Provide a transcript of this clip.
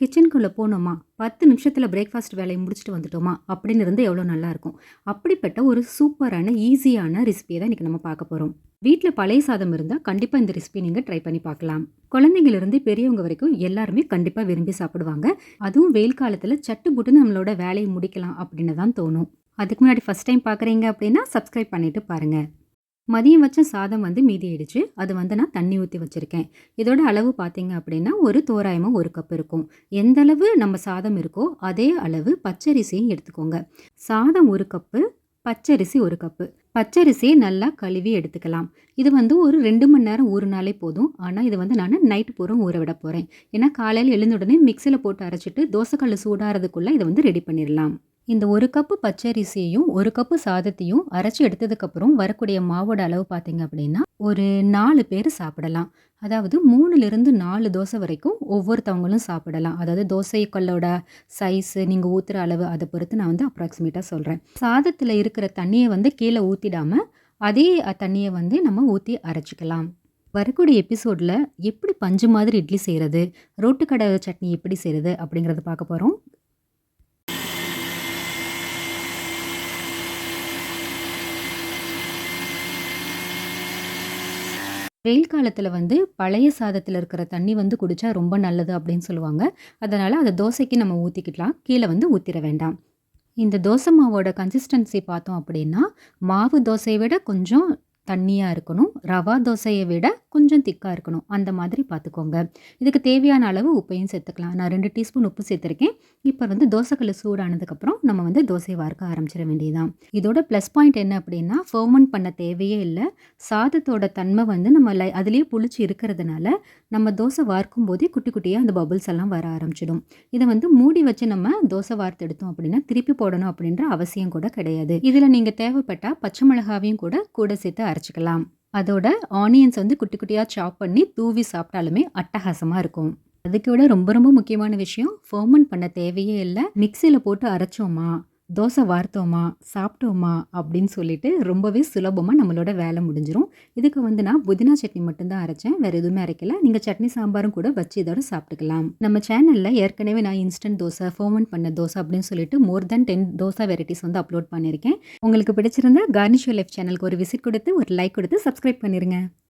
கிச்சனுக்குள்ளே போனோமா? பத்து நிமிஷத்தில் பிரேக்ஃபாஸ்ட் வேலையை முடிச்சுட்டு வந்துட்டோமா? அப்படின்னு இருந்து எவ்வளோ நல்லாயிருக்கும் அப்படிப்பட்ட ஒரு சூப்பரான ஈஸியான ரெசிபியை தான் இன்றைக்கி நம்ம பார்க்க போகிறோம் வீட்டில் பழைய சாதம் இருந்தால் கண்டிப்பாக இந்த ரெசிபி நீங்கள் ட்ரை பண்ணி பார்க்கலாம். குழந்தைங்களிருந்து பெரியவங்க வரைக்கும் எல்லாருமே கண்டிப்பாக விரும்பி சாப்பிடுவாங்க. அதுவும் வெயில் காலத்தில் சட்டு புட்டுன்னு நம்மளோட வேலையை முடிக்கலாம் அப்படின்னு தான் தோணும். அதுக்கு முன்னாடி ஃபஸ்ட் டைம் பார்க்குறீங்க அப்படின்னா சப்ஸ்கிரைப் பண்ணிவிட்டு பாருங்கள் மதியம் வச்ச சாதம் வந்து மீதி ஆயிடுச்சு. அது வந்து நான் தண்ணி ஊற்றி வச்சுருக்கேன். இதோட அளவு பார்த்தீங்க அப்படின்னா ஒரு தோராயமாக ஒரு கப் இருக்கும். எந்த அளவு நம்ம சாதம் இருக்கோ அதே அளவு பச்சரிசியும் எடுத்துக்கோங்க. சாதம் ஒரு கப்பு பச்சரிசி ஒரு கப்பு பச்சரிசியை நல்லா கழுவி எடுத்துக்கலாம். இது வந்து ஒரு ரெண்டு மணி நேரம் ஊறினாலே போதும். ஆனால் இது வந்து நான் நைட் பூரா ஊற விட போகிறேன் ஏன்னா காலையில் எழுந்த உடனே மிக்சியில் போட்டு அரைச்சிட்டு தோசைக்கல் சூடாகிறதுக்குள்ளே இதை வந்து ரெடி பண்ணிடலாம். இந்த ஒரு கப்பு பச்சரிசியையும் ஒரு கப்பு சாதத்தையும் அரைச்சி எடுத்ததுக்கப்புறம் வரக்கூடிய மாவோட அளவு பார்த்தீங்க அப்படின்னா ஒரு நாலு பேர் சாப்பிடலாம். அதாவது மூணுலேருந்து நாலு தோசை வரைக்கும் ஒவ்வொருத்தவங்களும் சாப்பிடலாம். அதாவது தோசை கல்லோட சைஸு நீங்கள் ஊற்றுற அளவு அதை பொறுத்து நான் வந்து அப்ராக்சிமேட்டாக சொல்கிறேன் சாதத்தில் இருக்கிற தண்ணியை வந்து கீழே ஊற்றிடாமல் அதே தண்ணியை வந்து நம்ம ஊற்றி அரைச்சிக்கலாம். வரக்கூடிய எபிசோடில் எப்படி பஞ்சு மாதிரி இட்லி செய்கிறது ரோட்டுக்கடை சட்னி எப்படி செய்கிறது அப்படிங்கிறத பார்க்க போகிறோம் வெயில் காலத்தில் வந்து பழைய சாதத்தில் இருக்கிற தண்ணி வந்து குடித்தா ரொம்ப நல்லது அப்படின்னு சொல்லுவாங்க. அதனால் அதை தோசைக்கு நம்ம ஊற்றிக்கிடலாம் கீழே வந்து ஊற்றிட வேண்டாம். இந்த தோசை மாவோட கன்சிஸ்டன்சி பார்த்தோம் அப்படின்னா மாவு தோசையை விட கொஞ்சம் தண்ணியாக இருக்கணும். ரவா தோசையை விட கொஞ்சம் திக்காக இருக்கணும். அந்த மாதிரி பார்த்துக்கோங்க இதுக்கு தேவையான அளவு உப்பையும் சேர்த்துக்கலாம். நான் ரெண்டு டீஸ்பூன் உப்பு சேர்த்துருக்கேன். இப்போ வந்து தோசைக்கல் சூடானதுக்கப்புறம் நம்ம வந்து தோசை வார்க்க ஆரம்பிச்சிட வேண்டியதுதான். இதோட ப்ளஸ் பாயிண்ட் என்ன அப்படின்னா ஃபர்மெண்ட் பண்ண தேவையே இல்லை. சாதத்தோட தன்மை வந்து நம்ம லை அதுலேயே புளிச்சு இருக்கிறதுனால நம்ம தோசை வார்க்கும் போதே குட்டி குட்டியாக அந்த பபுள்ஸ் எல்லாம் வர ஆரம்பிச்சிடும். இதை வந்து மூடி வச்சு நம்ம தோசை வார்த்து எடுத்தோம் அப்படின்னா திருப்பி போடணும் அப்படின்ற அவசியம் கூட கிடையாது. இதில் நீங்கள் தேவைப்பட்டால் பச்சை மிளகாவையும் கூட கூட சேர்த்து அரைச்சிக்கலாம். அதோட ஆனியன்ஸ் வந்து குட்டி குட்டியாக சாப் பண்ணி தூவி சாப்பிட்டாலுமே அட்டகாசமாக இருக்கும். அதுக்கு விட ரொம்ப ரொம்ப முக்கியமான விஷயம் ஃபர்மன் பண்ண தேவையே இல்லை. மிக்சியில் போட்டு அரைச்சோமா? தோசை வார்த்தோமா சாப்பிட்டோமா அப்படின்னு சொல்லிட்டு ரொம்பவே சுலபமாக நம்மளோட வேலை முடிஞ்சிடும் இதுக்கு வந்து நான் புதினா சட்னி மட்டும்தான் அரைச்சேன். வேறு எதுவுமே அரைக்கல. நீங்கள் சட்னி சாம்பாரும் கூட வச்சு இதோட சாப்பிட்டுக்கலாம். நம்ம சேனலில் ஏற்கனவே நான் இன்ஸ்டன்ட் தோசை ஃபோமன் பண்ண தோசை அப்படின்னு சொல்லிட்டு more then ten dosa varieties வந்து அப்லோட் பண்ணியிருக்கேன். உங்களுக்கு பிடிச்சிருந்தா கார்னிஷோ லைஃப் சேனலுக்கு ஒரு விசிட் கொடுத்து ஒரு லைக் கொடுத்து சப்ஸ்கிரைப் பண்ணிடுங்க